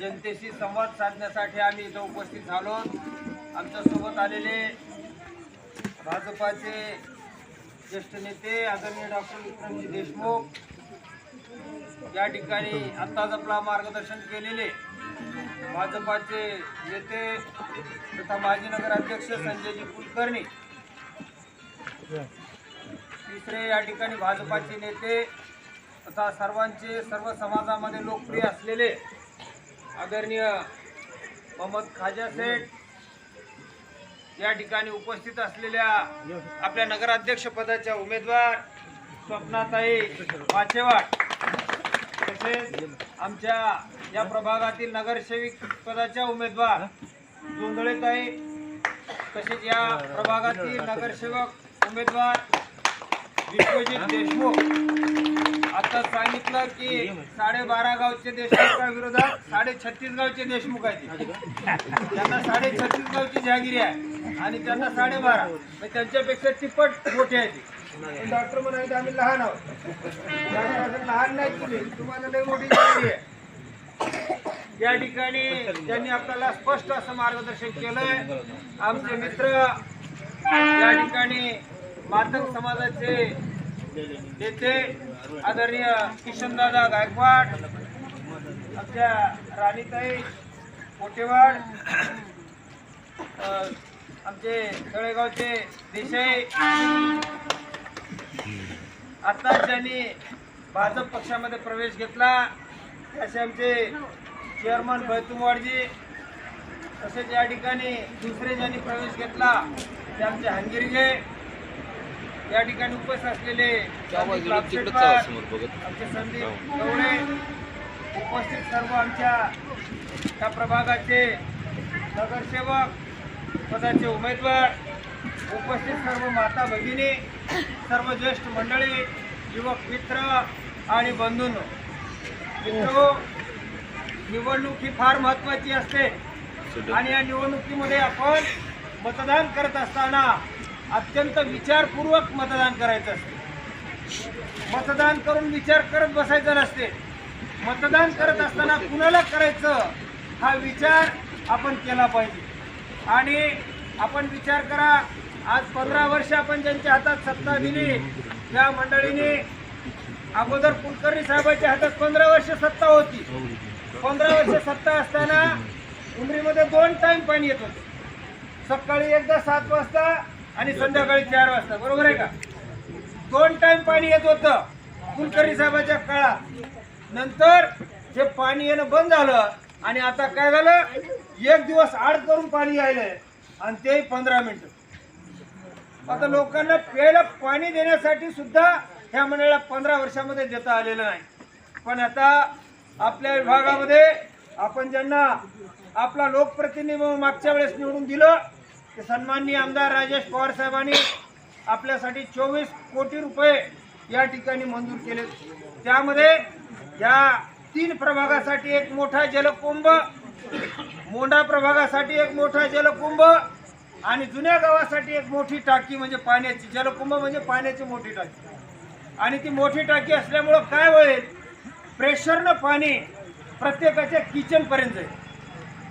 जनतेशी संवाद साधण्यासाठी आम्ही इथं उपस्थित झालो आमच्यासोबत आलेले भाजपाचे ज्येष्ठ नेते आदरणीय डॉक्टर विक्रमजी देशमुख या ठिकाणी आत्ताच आपला मार्गदर्शन केलेले भाजपाचे नेते तथा माजी नगराध्यक्ष संजयजी कुलकर्णी. तिसरे या ठिकाणी भाजपाचे नेते तथा सर्वांचे सर्व समाजामध्ये लोकप्रिय असलेले आदरणीय मोहम्मद खाजा सेठ या ठिकाणी उपस्थित असलेल्या आपल्या नगराध्यक्ष पदाच्या उमेदवार स्वप्नाताई वाचेवाड तसेच आमच्या या प्रभागातील नगरसेविक पदाच्या उमेदवार जोंधळेताई तसेच या प्रभागातील नगरसेवक उमेदवार विश्वजित देशमुख सांगा की साडेबारा गावचे देशमुखा विरोधात साडे छत्तीस गावचे देशमुख आहेत त्यांना साडे छत्तीस गावची जहागिरी आहे आणि त्यांना साडेबारा. मग त्यांच्यापेक्षा तिप्पट मोठे आहेत डॉक्टर म्हणाले आम्ही लहान आहोत. लहान नाही तुम्ही. तुम्हाला लई मोठी जहागिरी आहे. या ठिकाणी त्यांनी आपल्याला स्पष्ट असं मार्गदर्शन केलंय. आमचे मित्र या ठिकाणी मातक समाजाचे तेथे आदरणीय किशनदादा गायकवाड आमच्या राणीताई कोटेवाड आमचे तळेगावचे देसाई आत्ताच ज्यांनी भाजप पक्षामध्ये प्रवेश घेतला. असे आमचे चेअरमन भैतुमवाडजी तसेच या ठिकाणी दुसरे ज्यांनी प्रवेश घेतला ते आमचे हंगिरगे. या ठिकाणी उपस्थित असलेले आमचे संदीप गवळे उपस्थित सर्व आमच्या त्या प्रभागाचे नगरसेवक पदाचे उमेदवार उपस्थित सर्व माता भगिनी सर्व ज्येष्ठ मंडळी युवक मित्र आणि बंधूंनो. मित्र निवडणूक ही फार महत्वाची असते. आणि या निवडणुकीमध्ये आपण मतदान करत असताना अत्यंत विचारपूर्वक मतदान करायचं असते. मतदान करून विचार करत बसायचं नसते. मतदान करत असताना कुणाला करायचं हा विचार आपण केला पाहिजे. आणि आपण विचार करा आज पंधरा वर्ष आपण ज्यांच्या हातात सत्ता दिली त्या मंडळीने अगोदर कुलकर्णी साहेबांच्या हातात पंधरा वर्ष सत्ता होती. पंधरा वर्ष सत्ता असताना उमरीमध्ये दोन टाइम पाणी येत होते. सकाळी एकदा सात वाजता आणि संध्याकाळी चार वाजता बरोबर आहे का? दोन टाइम पाणी येत होतं कुलकर्णी साहेबाच्या काळात. नंतर जे पाणी येणं बंद झालं आणि आता काय झालं? एक दिवस आड करून पाणी यायलंय आणि ते पंधरा मिनिट. आता लोकांना प्यायला पाणी देण्यासाठी सुद्धा ह्या मंडळाला पंधरा वर्षामध्ये देता आलेलं नाही. पण आता आपल्या विभागामध्ये आपण ज्यांना आपला लोकप्रतिनिधी मागच्या वेळेस निवडून दिलं ते सन्माननीय आमदार राजेश पवार साहेबांनी आपल्यासाठी चोवीस कोटी रुपये या ठिकाणी मंजूर केले. त्यामध्ये या तीन प्रभागासाठी एक मोठा जलकुंभ मोंढा प्रभागासाठी एक मोठा जलकुंभ आणि जुन्या गावासाठी एक मोठी टाकी म्हणजे पाण्याची जलकुंभ म्हणजे पाण्याची मोठी टाकी. आणि ती मोठी टाकी असल्यामुळं काय होईल? प्रेशरनं पाणी प्रत्येकाच्या किचनपर्यंत जाईल.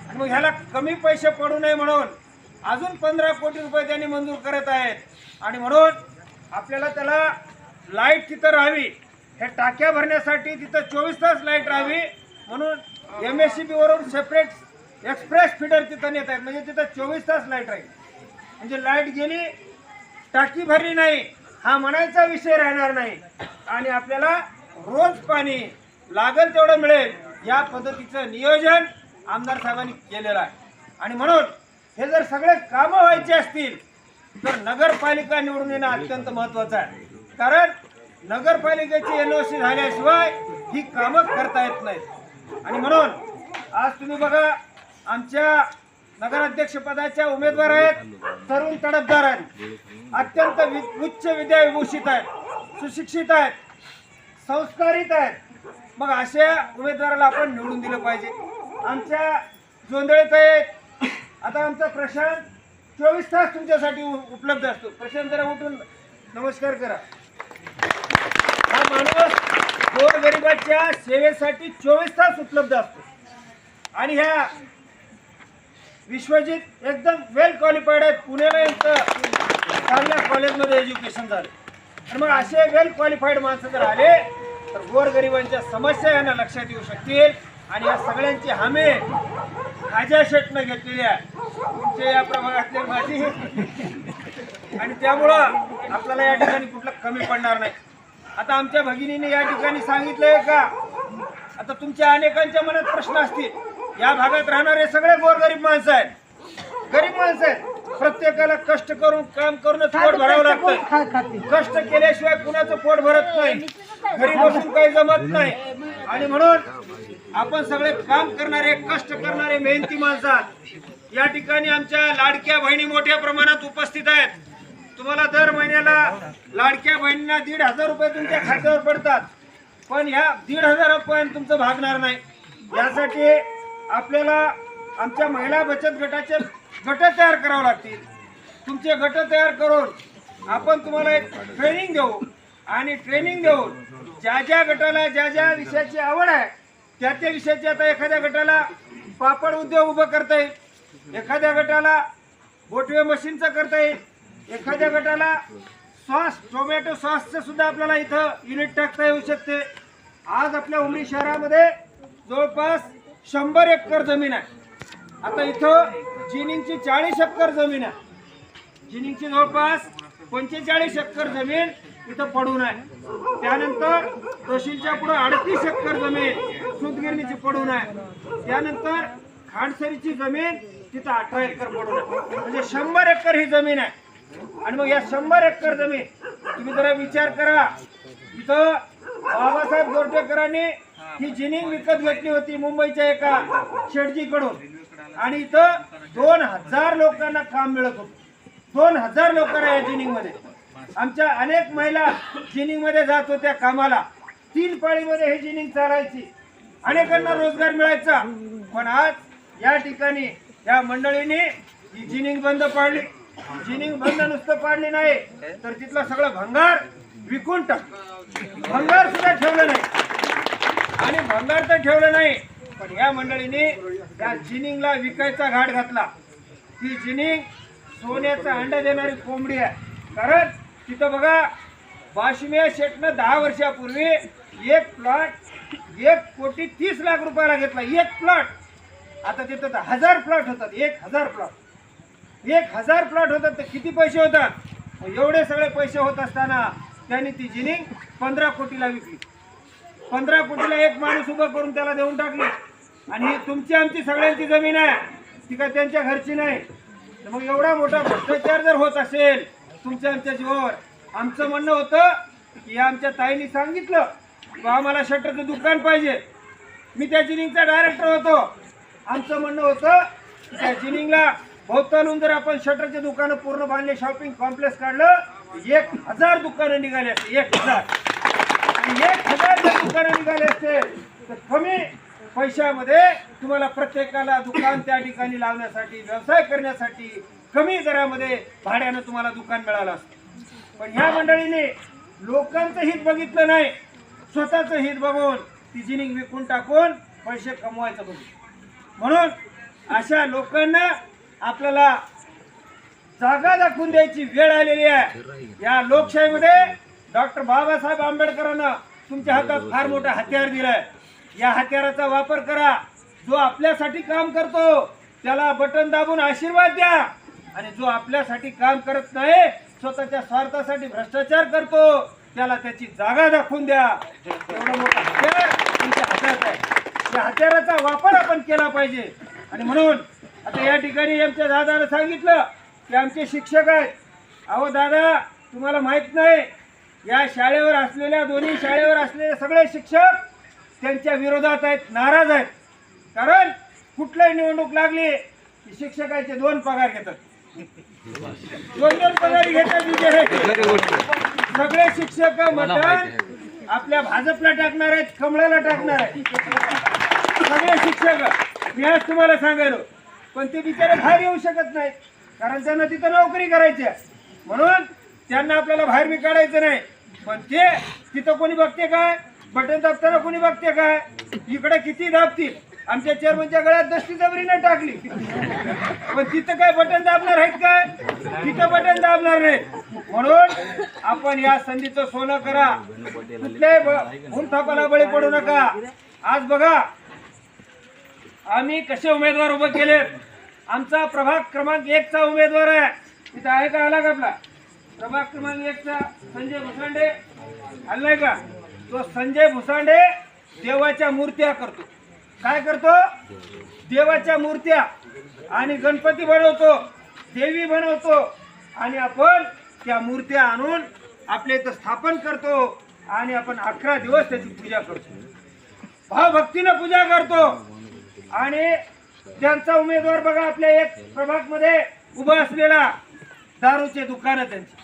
आणि मग ह्याला कमी पैसे पडू नये म्हणून अजून पंधरा कोटी रुपये त्यांनी मंजूर करत आहेत. आणि म्हणून आपल्याला त्याला लाइट तिथं राहावी. हे टाक्या भरण्यासाठी तिथं चोवीस तास लाइट राहावी. म्हणून एम एस सी बीवरून सेपरेट एक्सप्रेस फिडर तिथं नेत आहेत. म्हणजे तिथं चोवीस तास लाइट राहील. म्हणजे लाइट गेली टाकी भरली नाही. हा म्हणायचा विषय राहणार नाही. आणि आपल्याला रोज पाणी लागेल तेवढं मिळेल. या पद्धतीचं नियोजन आमदार साहेबांनी केलेलं आहे. आणि म्हणून हे जर सगळे कामं व्हायचे असतील तर नगरपालिका निवडून येणं अत्यंत महत्वाचं आहे. कारण नगरपालिकेची एन ओ सी झाल्याशिवाय ही कामं करता येत नाहीत. आणि म्हणून आज तुम्ही बघा आमच्या नगराध्यक्षपदाच्या उमेदवार आहेत तरुण तडफदार आहेत. अत्यंत वि- उच्च विद्याविभूषित आहेत सुशिक्षित आहेत संस्कारित आहेत. मग अशा उमेदवाराला आपण निवडून दिलं पाहिजे. आमच्या जोंधळेत आहेत आता आमचा प्रशांत चोवीस तास तुमच्यासाठी उपलब्ध असतो. प्रशांत जरा उठून नमस्कार करा. हा माणूस गोरगरिबाच्या सेवेसाठी चोवीस तास उपलब्ध असतो. आणि ह्या विश्वजित एकदम वेल क्वालिफाईड आहेत. पुण्याला यांचं चांगल्या कॉलेजमध्ये एज्युकेशन झालं. आणि मग असे वेल क्वालिफाईड माणसं जर आले तर गोरगरिबांच्या समस्या यांना लक्षात येऊ शकतील. आणि या सगळ्यांची हमी खाज्या शेटनं घेतलेली आहे. तुमच्या या प्रभागातले माझी आणि त्यामुळं आपल्याला या ठिकाणी कुठलं कमी पडणार नाही. आता आमच्या भगिनीने या ठिकाणी सांगितलंय का? आता तुमच्या अनेकांच्या मनात प्रश्न असतील. या भागात राहणारे सगळे गोरगरीब माणसं आहेत. गरीब माणसं आहेत. प्रत्येकाला कष्ट करून काम करूनच पोट भरावं लागतं कष्ट केल्याशिवाय कुणाचं पोट भरत नाही. घरी बसून काही जमत नाही. आणि म्हणून आपण सगळे काम करणारे कष्ट करणारे मेहनती माणसं. या ठिकाणी आमच्या लाडक्या बहिणी मोठ्या प्रमाणात उपस्थित आहेत. तुम्हाला दर महिन्याला लाडक्या बहिणींना दीड हजार रुपये तुमच्या खात्यावर पडतात. पण ह्या दीड हजार रुपयांनी तुमचं भागणार नाही. यासाठी आपल्याला आमच्या महिला बचत गटाचे गट तयार करावे लागतील. तुमचे गट तयार करून आपण तुम्हाला एक ट्रेनिंग देऊ. आणि ट्रेनिंग देऊन ज्या ज्या गटाला ज्या ज्या विषयाची आवड आहे त्या त्या विषयाची आता एखाद्या गटाला पापड उद्योग उभं करता येईल. एखाद्या गटाला बोटवे मशीनचं करता येईल. एखाद्या गटाला सॉस टोमॅटो सॉसचं सुद्धा आपल्याला इथं युनिट टाकता येऊ शकते. आज आपल्या उमरी शहरामध्ये जवळपास शंभर एकर जमीन आहे. आता इथं जिनिंगची चाळीस एकर जमीन आहे. जिनिंगची जवळपास पंचेचाळीस एकर जमीन इथं पडून आहे. त्यानंतर तहसीलच्या पुढे अडतीस एकर जमीन सुतगिरणीची पडून आहे. त्यानंतर खांडसरीची जमीन तिथं अठरा एकर पडून आहे म्हणजे शंभर एकर ही जमीन आहे. आणि मग या शंभर एकर जमीन तुम्ही जरा विचार करा. इथं बाबासाहेब गोरटेकरांनी ही जिनिंग विकत घेतली होती मुंबईच्या एका शेडजीकडून. आणि इथं दोन हजार लोकांना काम मिळत होतं. दोन हजार लोकांना या जिनिंगमध्ये आमच्या अनेक महिला जिनिंगमध्ये जात होत्या कामाला. तीन पाळीमध्ये हे जिनिंग चालायची. अनेकांना रोजगार मिळायचा. पण आज या ठिकाणी या मंडळीने ही जिनिंग बंद पाडली. जिनिंग बंद नुसतं पाडली नाही तर तिथला सगळा भंगार विकून टाक. भंगार सुद्धा ठेवलं नाही. आणि भंगार तर ठेवलं नाही पण या मंडळीने त्या जिनिंगला विकायचा घाट घातला. ती जिनिंग सोन्याचा अंडा देणारी कोंबडी आहे. कारण तिथं बघा वाशिमिया शेटनं दहा वर्षापूर्वी एक प्लॉट एक कोटी तीस लाख रुपयाला घेतला. एक प्लॉट आता तिथं तर हजार प्लॉट होतात एक हजार प्लॉट एक हजार प्लॉट होतात तर किती पैसे होतात? एवढे सगळे पैसे होत असताना त्यांनी ती जिनिंग पंधरा कोटीला विकली. पंधरा कोटीला एक माणूस उभं करून त्याला देऊन टाकली. आणि तुमची आमची सगळ्यांची जमीन आहे. ती काय त्यांच्या घरची नाही. तर मग एवढा मोठा भ्रष्टाचार जर होत असेल तुमच्या आमच्या जीवावर आमचं म्हणणं होतं की या आमच्या ताईने सांगितलं की आम्हाला शटरचं दुकान पाहिजे. मी त्या जिनिंगचा डायरेक्टर होतो. आमचं म्हणणं होतं त्या जिनिंगला भोवतालून जर आपण शटरचे दुकानं पूर्ण बांधले शॉपिंग कॉम्प्लेक्स काढलं एक हजार दुकानं निघाले असते एक हजार. आणि एक हजार जर दुकानं निघाले असते तर कमी पैशामध्ये तुम्हाला प्रत्येकाला दुकान त्या ठिकाणी लावण्यासाठी व्यवसाय करण्यासाठी कमी दरामध्ये भाड्यानं तुम्हाला दुकान मिळालं असतं. पण ह्या मंडळीने लोकांचं हित बघितलं नाही. स्वतःचं हित बघून ती जिनिंग विकून टाकून पैसे कमवायचं बघितलं. म्हणून अशा लोकांना आपल्याला जागा दाखवून द्यायची वेळ आलेली आहे. या लोकशाहीमध्ये डॉक्टर बाबासाहेब आंबेडकरांना तुमच्या हातात फार मोठं हत्यार दिलंय. या हत्याराचा वापर करा. जो आपल्यासाठी काम करतो त्याला बटन दाबून आशीर्वाद द्या. आणि जो आपल्यासाठी काम करत नाही स्वतःच्या स्वार्थासाठी भ्रष्टाचार करतो त्याला त्याची जागा दाखवून द्या. एवढं मोठं हत्यार तुमच्या हातात आहे. या हत्याराचा वापर आपण केला पाहिजे. आणि म्हणून आता या ठिकाणी आमच्या दादानं सांगितलं की आमचे शिक्षक आहेत. अहो दादा तुम्हाला माहीत नाही या शाळेवर असलेल्या दोन्ही शाळेवर असलेले सगळे शिक्षक त्यांच्या विरोधात आहेत नाराज आहेत. कारण कुठल्याही निवडणूक लागली की शिक्षकाचे दोन पगार घेतात. दोन दोन पगार घेतात विजय सगळे शिक्षक मतदान आपल्या भाजपला टाकणार आहेत कमळाला टाकणार आहेत. सगळे शिक्षक मी आज तुम्हाला सांगायलो पण ते बिचारे बाहेर येऊ शकत नाहीत कारण त्यांना तिथं नोकरी करायची म्हणून त्यांना आपल्याला बाहेर बी काढायचं नाही. पण ते तिथं कोणी बघते काय? बटन दाबताना कोणी बघते काय? इकडे किती दाबतील? आमच्या चेअरमनच्या गळ्यात दस्ती जबरीनं टाकली. पण तिथं काय बटन दाबणार आहेत काय? तिथं बटन दाबणार नाही म्हणून आपण या संधीचं सोनं करा. कुठल्याही थापाला बळी पडू नका. आज बघा आम्ही कसे उमेदवार उभे केले? आमचा प्रभाग क्रमांक एकचा उमेदवार आहे. तिथं आहे का? आला का आपला? प्रभाग क्रमांक एकचा संजय भुसांडे. आलाय का? तो संजय भुसांडे देवाच्या मूर्त्या करतो. काय करतो? देवाच्या मूर्त्या आणि गणपती बनवतो देवी बनवतो आणि आपण त्या मूर्त्या आणून आपल्या इथं स्थापन करतो आणि आपण अकरा दिवस त्याची पूजा करतो. भावभक्तीनं पूजा करतो. आणि त्यांचा उमेदवार बघा आपल्या एक प्रभागमध्ये उभा असलेला दारूचे दुकान त्यांचे.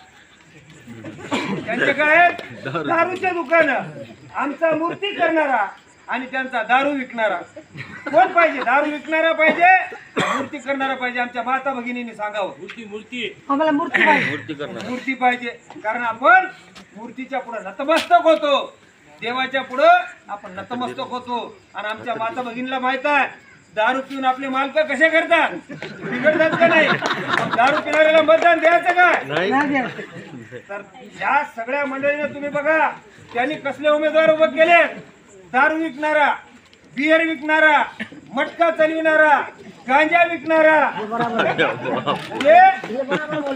त्यांचे काय? दारूचे दुकान. आमचा मूर्ती करणारा आणि त्यांचा दारू विकणारा. कोण पाहिजे? दारू विकणारा पाहिजे मूर्ती करणारा पाहिजे. आमच्या माता भगिनींनी सांगावं. आम्हाला मूर्ती पाहिजे. मूर्ती पाहिजे. कारण आपण मूर्तीच्या पुढे नतमस्तक होतो. देवाच्या पुढं आपण नतमस्तक होतो. आणि आमच्या माता भगिनीला माहीत आहे दारू पिऊन आपले मालक कसे करतात? बिघडतात का नाही? दारू पिणाऱ्याला मतदान द्यायचं काय. तर या सगळ्या मंडळीने तुम्ही बघा त्यांनी कसले उमेदवार उभे केले? दारू विकणारा बियर विकणारा मटका चालविणारा गांजा विकणारा. हे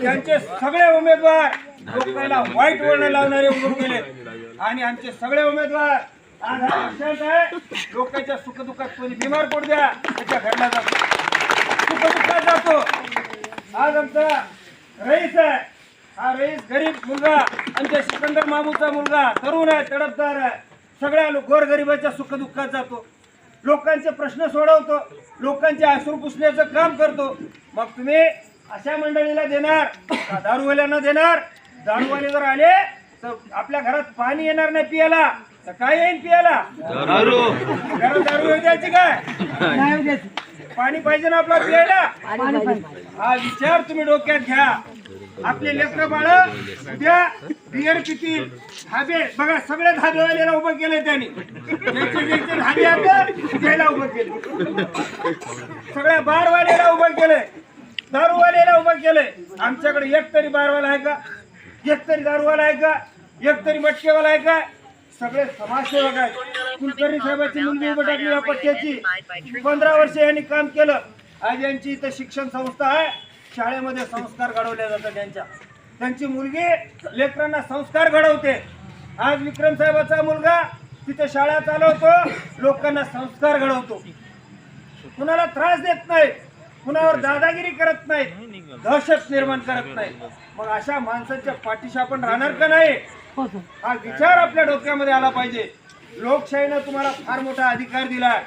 त्यांचे सगळे उमेदवार लोकांना वाईट वळण लावणारे उभे केले. आणि आमचे सगळे उमेदवार आज हा पक्षांत आहे. लोकांच्या सुखदुःखात कोणी बिमार पडू द्या त्याच्या घरला जातो सुखदुःखात जातो. आज आमचा रईस आहे. हा रईस गरीब मुलगा आमच्या सिकंदर मामूचा मुलगा तरुण आहे तडफदार आहे. सगळ्या लो- गोरगरिबाच्या सुखदुःखात जातो. लोकांचे प्रश्न सोडवतो. लोकांचे अश्रू पुसण्याचं काम करतो. मग तुम्ही अशा मंडळीला देणार दारूवाल्यांना देणार? दारूवाले जर आले तर आपल्या घरात पाणी येणार नाही पियाला. तर काय येईल पियाला? घरात दारू येऊ द्यायची काय? नाही द्यायचं. पाणी पाहिजे ना आपला पियाला हा विचार तुम्ही डोक्यात घ्या. आपले लेकर बाळ उद्या बियर पितील धाबे. बघा सगळे धाबेवाल्याला उभं केले त्यांनी. ज्याचे ज्याचे धाबे आहेत त्याला उभं केले सगळ्या बारवाल्याला उभं केले दारूवाल्याला उभं केले आमच्याकडे एक तरी बारवाला आहे का? एक तरी दारूवाला आहे का? एक तरी मटकेवाला आहे का? सगळे समाजसेवक आहेत. कुलकर्णी साहेबांची मुलगी उभं टाकली या पट्ट्याची. पंधरा वर्ष यांनी काम केलं. आज यांची इथं शिक्षण संस्था आहे. शाळेमध्ये संस्कार घडवले जातात त्यांच्या. त्यांची मुलगी लेकरांना संस्कार घडवते. आज विक्रम साहेबाचा मुलगा तिथे शाळा चालवतो. लोकांना संस्कार घडवतो. कुणाला त्रास देत नाही. कुणावर दादागिरी करत नाही. दहशत निर्माण करत नाही. मग अशा माणसाच्या पाठीशी आपण राहणार का नाही? हो हा विचार आपल्या डोक्यामध्ये आला पाहिजे. लोकशाहीनं तुम्हाला फार मोठा अधिकार दिलाय.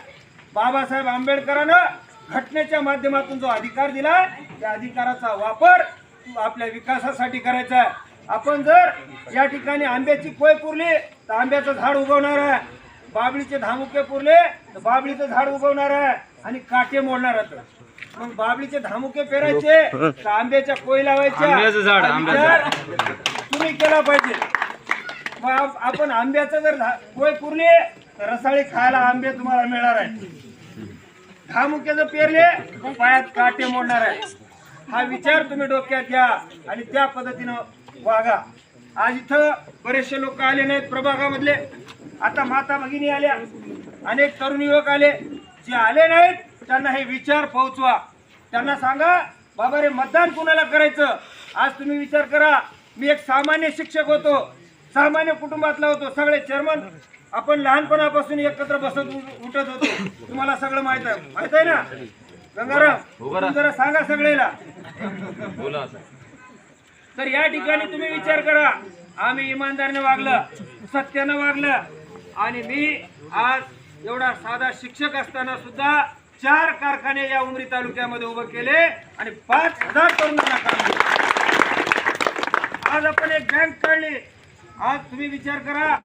बाबासाहेब आंबेडकरांनं घटनेच्या माध्यमातून जो अधिकार दिला त्या अधिकाराचा वापर आपल्या विकासासाठी करायचा आहे. आपण जर या ठिकाणी आंब्याची कोय पुरली तर आंब्याचं झाड उगवणार आहे. बाबळीचे धामुके पुरले तर बाबळीचं झाड उगवणार आहे. आणि काटे मोडणार आहे मग बाबळीचे धामुके पेरायचे तर आंब्याच्या कोय लावायच्या? तुम्ही केला पाहिजे मग आपण आंब्याचं जर गोय पुरले तर रसाळी खायला आंबे तुम्हाला मिळणार आहे घामुके जर पेरले पायात काटे मोडणार आहे हा विचार तुम्ही डोक्यात घ्या आणि त्या पद्धतीनं वागा. आज इथं बरेचसे लोक आले नाहीत प्रभागामधले. आता माता भगिनी आल्या. अनेक तरुण युवक आले. जे आले नाहीत त्यांना हे विचार पोहोचवा. त्यांना सांगा बाबा रे मतदान कुणाला करायचं? आज तुम्ही विचार करा. मी एक सामान्य शिक्षक होतो. सामान्य कुटुंबातला होतो सगळे चेअरमन आपण लहानपणापासून एकत्र बसत उठत होतो. तुम्हाला सगळं माहीत आहे. माहीत आहे ना? गंगाराम जरा सांगा सगळेला तर या ठिकाणी तुम्ही विचार करा. आम्ही इमानदारीने वागलं सत्यानं वागलं. आणि मी आज एवढा साधा शिक्षक असताना सुद्धा चार कारखाने या उमरी तालुक्यामध्ये उभे केले आणि पाच हजार तरुणांना काम. आज आपण एक बँक काढली. आज तुम्ही विचार करा.